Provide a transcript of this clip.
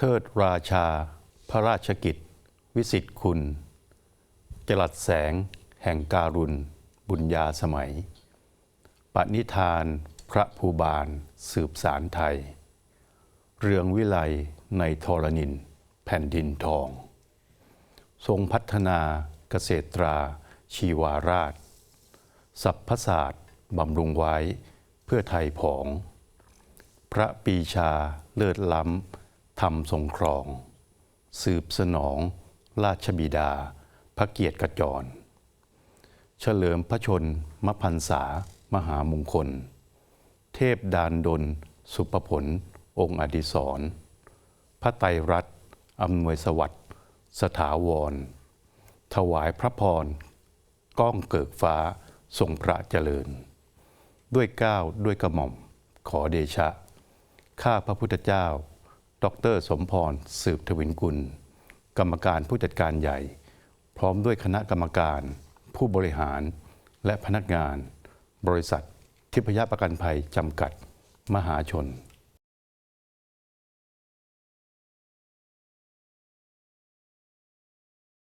เทิดราชา พระราชกิจ วิสิทธิคุณจรัสแสง แห่งการุณ บุญญาสมัย ปณิธาน พระภูบาล สืบสารไทย เรืองวิไลในธรณิน แผ่นดินทอง ทรงพัฒนาเกษตราชีวาราช สัพพศาสตร์บำรุงไว้เพื่อไทยผอง พระปีชาเลิศล้ำ ทำทรงครอง สืบสนอง ราชบิดา พระเกียรติกระจร เฉลิมพระชนมพันษามหามงคล เทพดานดล สุปผล องค์อดิศรพระไตรรัตน์อำนวยสวัสดิ์สถาวร ถวายพระพร ก้องเกิกฟ้าทรงพระเจริญ ด้วยก้าวด้วยกระหม่อม ขอเดชะ ข้าพระพุทธเจ้า ดร สมพร สืบทวินกุล กรรมการผู้จัดการใหญ่ พร้อมด้วยคณะกรรมการ ผู้บริหาร และพนักงาน บริษัท ทิพยประกันภัยจำกัด มหาชน